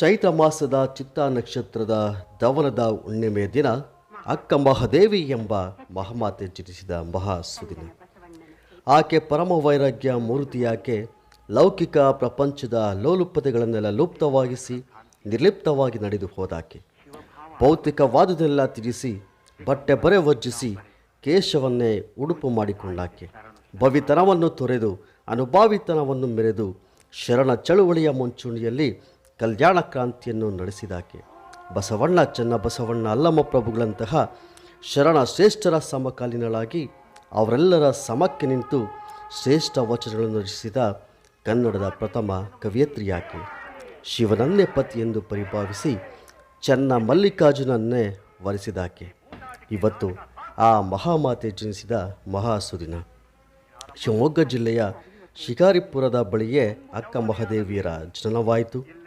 ಚೈತ್ರ ಮಾಸದ ಚಿತ್ತ ನಕ್ಷತ್ರದ ಧವನದ ಹುಣ್ಣಿಮೆ ದಿನ ಅಕ್ಕ ಮಹಾದೇವಿ ಎಂಬ ಮಹಾಮಾತೆ ಜನಿಸಿದ ಮಹಾ ಸುದಿನ. ಆಕೆ ಪರಮ ವೈರಾಗ್ಯ ಮೂರ್ತಿಯಾಕೆ ಲೌಕಿಕ ಪ್ರಪಂಚದ ಲೋಲುಪತೆಗಳನ್ನೆಲ್ಲ ಲುಪ್ತವಾಗಿಸಿ, ನಿರ್ಲಿಪ್ತವಾಗಿ ನಡೆದು ಹೋದಾಕೆ. ಭೌತಿಕವಾದದೆಲ್ಲ ತಿಳಿಸಿ ಬಟ್ಟೆ ಬರೆ ವರ್ಜಿಸಿ ಕೇಶವನ್ನೇ ಉಡುಪು ಮಾಡಿಕೊಂಡಾಕೆ. ಭವಿತನವನ್ನು ತೊರೆದು, ಅನುಭಾವಿತನವನ್ನು ಮೆರೆದು, ಶರಣ ಚಳುವಳಿಯ ಮುಂಚೂಣಿಯಲ್ಲಿ ಕಲ್ಯಾಣ ಕ್ರಾಂತಿಯನ್ನು ನಡೆಸಿದಾಕೆ. ಬಸವಣ್ಣ ಚೆನ್ನ ಬಸವಣ್ಣ ಅಲ್ಲಮ್ಮ ಪ್ರಭುಗಳಂತಹ ಶರಣ ಶ್ರೇಷ್ಠರ ಸಮಕಾಲೀನಳಾಗಿ ಅವರೆಲ್ಲರ ಸಮಕ್ಕೆ ನಿಂತು ಶ್ರೇಷ್ಠ ವಚನಗಳನ್ನು ರಚಿಸಿದ ಕನ್ನಡದ ಪ್ರಥಮ ಕವಿಯತ್ರಿಯಾಕೆ. ಶಿವನನ್ನೇ ಪತಿ ಎಂದು ಪರಿಭಾವಿಸಿ ಚೆನ್ನ ಮಲ್ಲಿಕಾರ್ಜುನನ್ನೇ ವರಿಸಿದಾಕೆ. ಇವತ್ತು ಆ ಮಹಾಮಾತೆ ಜನಿಸಿದ ಮಹಾಸುದಿನ ಶಿವಮೊಗ್ಗ ಜಿಲ್ಲೆಯ ಶಿಕಾರಿಪುರದ ಬಳಿಯೇ ಅಕ್ಕ ಮಹಾದೇವಿಯರ ಜನನವಾಯಿತು.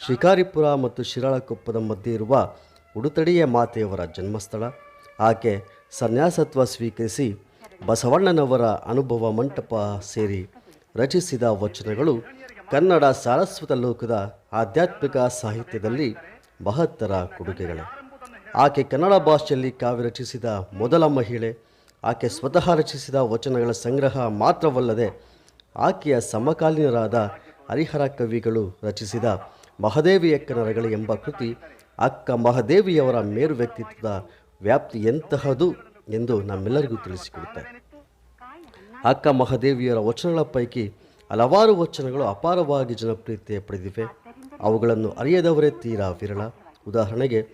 ಶಿಕಾರಿಪುರ ಮತ್ತು ಶಿರಾಳಕೊಪ್ಪದ ಮಧ್ಯೆ ಇರುವ ಉಡುತಡಿಯ ಮಾತೆಯವರ ಜನ್ಮಸ್ಥಳ. ಆಕೆ ಸನ್ಯಾಸತ್ವ ಸ್ವೀಕರಿಸಿ ಬಸವಣ್ಣನವರ ಅನುಭವ ಮಂಟಪ ಸೇರಿ ರಚಿಸಿದ ವಚನಗಳು ಕನ್ನಡ ಸಾರಸ್ವತ ಲೋಕದ ಆಧ್ಯಾತ್ಮಿಕ ಸಾಹಿತ್ಯದಲ್ಲಿ ಮಹತ್ತರ ಕೊಡುಗೆಗಳು. ಆಕೆ ಕನ್ನಡ ಭಾಷೆಯಲ್ಲಿ ಕಾವ್ಯ ರಚಿಸಿದ ಮೊದಲ ಮಹಿಳೆ. ಆಕೆ ಸ್ವತಃ ರಚಿಸಿದ ವಚನಗಳ ಸಂಗ್ರಹ ಮಾತ್ರವಲ್ಲದೆ ಆಕೆಯ ಸಮಕಾಲೀನರಾದ ಹರಿಹರ ಕವಿಗಳು ರಚಿಸಿದ ಮಹದೇವಿಯಕ್ಕ ನರಗಳು ಎಂಬ ಕೃತಿ ಅಕ್ಕ ಮಹಾದೇವಿಯವರ ಮೇರು ವ್ಯಕ್ತಿತ್ವದ ವ್ಯಾಪ್ತಿ ಎಂತಹದು ಎಂದು ನಮ್ಮೆಲ್ಲರಿಗೂ ತಿಳಿಸಿಕೊಡುತ್ತೆ. ಅಕ್ಕ ಮಹದೇವಿಯರ ವಚನಗಳ ಪೈಕಿ ಹಲವಾರು ವಚನಗಳು ಅಪಾರವಾಗಿ ಜನಪ್ರಿಯತೆ ಪಡೆದಿವೆ. ಅವುಗಳನ್ನು ಅರಿಯದವರೇ ತೀರಾ ವಿರಳ. ಉದಾಹರಣೆಗೆ,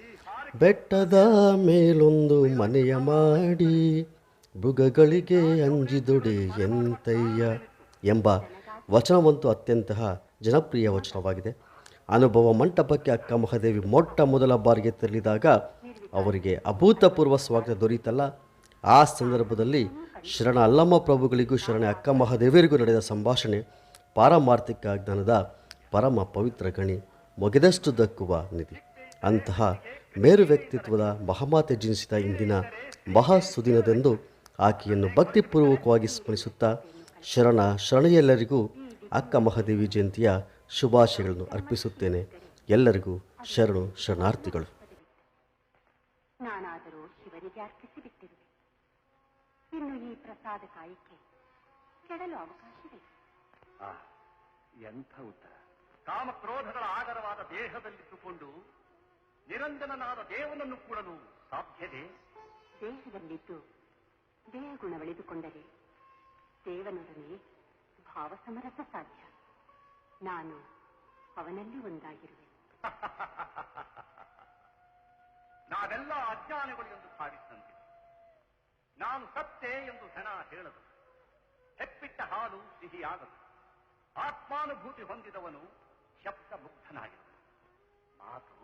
ಬೆಟ್ಟದ ಮೇಲೊಂದು ಮನೆಯ ಮಾಡಿ ಮೃಗಗಳಿಗೆ ಅಂಜಿದೊಡೆ ಎಂತಯ್ಯ ಎಂಬ ವಚನವಂತೂ ಅತ್ಯಂತ ಜನಪ್ರಿಯ ವಚನವಾಗಿದೆ. ಅನುಭವ ಮಂಟಪಕ್ಕೆ ಅಕ್ಕ ಮಹಾದೇವಿ ಮೊಟ್ಟ ಮೊದಲ ಬಾರಿಗೆ ತೆರಳಿದಾಗ ಅವರಿಗೆ ಅಭೂತಪೂರ್ವ ಸ್ವಾಗತ ದೊರೆಯಿತಲ್ಲ. ಆ ಸಂದರ್ಭದಲ್ಲಿ ಶರಣ ಅಲ್ಲಮ್ಮ ಪ್ರಭುಗಳಿಗೂ, ಶರಣ ಅಕ್ಕ ಮಹಾದೇವಿಯರಿಗೂ ನಡೆದ ಸಂಭಾಷಣೆ ಪಾರಮಾರ್ಥಿಕ ಜ್ಞಾನದ ಪರಮ ಪವಿತ್ರ ಗಣಿ ಮೊಗೆದಷ್ಟು ದಕ್ಕುವ ನಿಧಿ. ಅಂತಹ ಮೇರು ವ್ಯಕ್ತಿತ್ವದ ಮಹಾಮಾತೆ ಜನಿಸಿದ ಇಂದಿನ ಮಹಾ ಸುದಿನದಂದು ಆಕೆಯನ್ನು ಭಕ್ತಿಪೂರ್ವಕವಾಗಿ ಸ್ಮರಿಸುತ್ತಾ ಶರಣ, ಶರಣೆಯೆಲ್ಲರಿಗೂ ಅಕ್ಕ ಮಹಾದೇವಿ ಜಯಂತಿಯ ಶುಭಾಶಯಗಳನ್ನು ಅರ್ಪಿಸುತ್ತೇನೆ. ಎಲ್ಲರಿಗೂ ಶರಣು ಶರಣಾರ್ಥಿಗಳು. ನಾನಾದರೂ ಶಿವನಿಗೆ ಅರ್ಪಿಸಿಬಿಟ್ಟಿರುವೆ. ಇನ್ನು ಈ ಪ್ರಸಾದ ಕಾಯಕ್ಕೆ ಕೆಡಲು ಅವಕಾಶವಿಲ್ಲ. ಎಂಥ ಉತ್ತರ. ಕಾಮಕ್ರೋಧಗಳ ಆಗರವಾದ ದೇಹದಲ್ಲಿಟ್ಟುಕೊಂಡು ನಿರಂಜನನಾದ ದೇವನನ್ನು ಕೂಡಲು ಸಾಧ್ಯವೇ ದೇಹದಲ್ಲಿದ್ದು ದೇಹಗುಣವಳಿದುಕೊಂಡರೆ ದೇವನೊಡನೆ ಭಾವಸಮರಸ ಸಾಧ್ಯ. ನಾನು ಅವನಲ್ಲಿ ಒಂದಾಗಿರುವೆ. ನಾವೆಲ್ಲ ಅಜ್ಞಾನಿಗಳು ಎಂದು ಭಾವಿಸಿದಂತೆ ನಾನು ಸತ್ತೆ ಎಂದು ಹೆಣ ಹೇಳದು. ಹೆಪ್ಪಿಟ್ಟ ಹಾಲು ಸಿಹಿಯಾಗದು. ಆತ್ಮಾನುಭೂತಿ ಹೊಂದಿದವನು ಶಬ್ದ ಮುಗ್ಧನಾಗಿದ್ದ ಮಾತು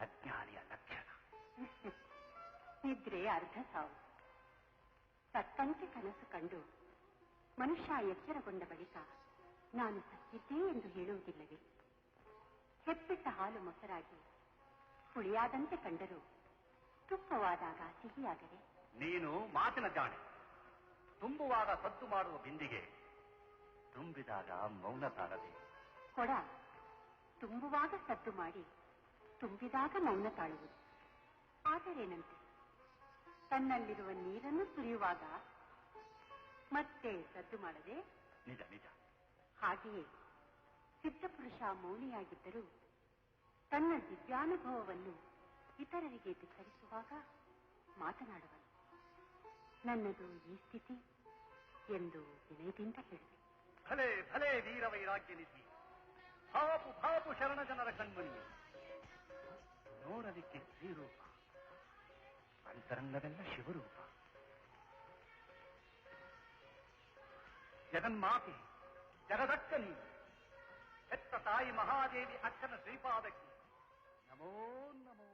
ಅಜ್ಞಾನಿಯ ಲಕ್ಷಣ. ನಿದ್ರೆ ಅರ್ಧ ಸಾವು. ಸತ್ತಂತೆ ಕನಸು ಕಂಡು ಮನುಷ್ಯ ಎಚ್ಚರಗೊಂಡ ಬಳಿಕ ನಾನು ಸತ್ತಿದ್ದೆ ಎಂದು ಹೇಳುವುದಿಲ್ಲವೇ? ಹೆಪ್ಪಿಟ್ಟ ಹಾಲು ಮೊಸರಾಗಿ ಹುಳಿಯಾದಂತೆ ಕಂಡರು ತುಪ್ಪವಾದಾಗ ಸಿಹಿಯಾಗದೆ? ನೀನು ಮಾತಿನ ಜಾಣೆ. ತುಂಬುವಾಗ ಸದ್ದು ಮಾಡುವ ಬಿಂದಿಗೆ ತುಂಬಿದಾಗ ಮೌನ ತಾಳದೆ. ಕೊಡ ತುಂಬುವಾಗ ಸದ್ದು ಮಾಡಿ ತುಂಬಿದಾಗ ಮೌನ ತಾಳುವುದು. ಆದರೇನಂತೆ ತನ್ನಲ್ಲಿರುವ ನೀರನ್ನು ಸುರಿಯುವಾಗ ಮತ್ತೆ ಸದ್ದು ಮಾಡದೆ? ನಿಜ ನಿಜ. ಹಾಗೆಯೇ ಸಿದ್ಧಪುರುಷ ಮೌನಿಯಾಗಿದ್ದರೂ ತನ್ನ ದಿವ್ಯಾನುಭವವನ್ನು ಇತರರಿಗೆ ಬಿತ್ತರಿಸುವಾಗ ಮಾತನಾಡುವನು. ನನ್ನದು ಈ ಸ್ಥಿತಿ ಎಂದು ವಿನಯದಿಂದ ಹೇಳಿದೆ. ಭಲೇ ಭಲೇ ವೀರ ವೈರಾಗ್ಯ ನಿಧಿ. ಭಾಪು ಭಾಪು ಶರಣ ಜನರ ಕಣ್ಮನಿ. ನೋಡಲಿಕ್ಕೆ ಶ್ರೀರೂಪ ಅಂತರಂಗವೆಲ್ಲ ಶಿವರೂಪ. ಜಗನ್ಮಾತೆ జగదక్కని పెద్ద తాయి మహాదేవి అక్కన శ్రీపాదకి. నమో నమో.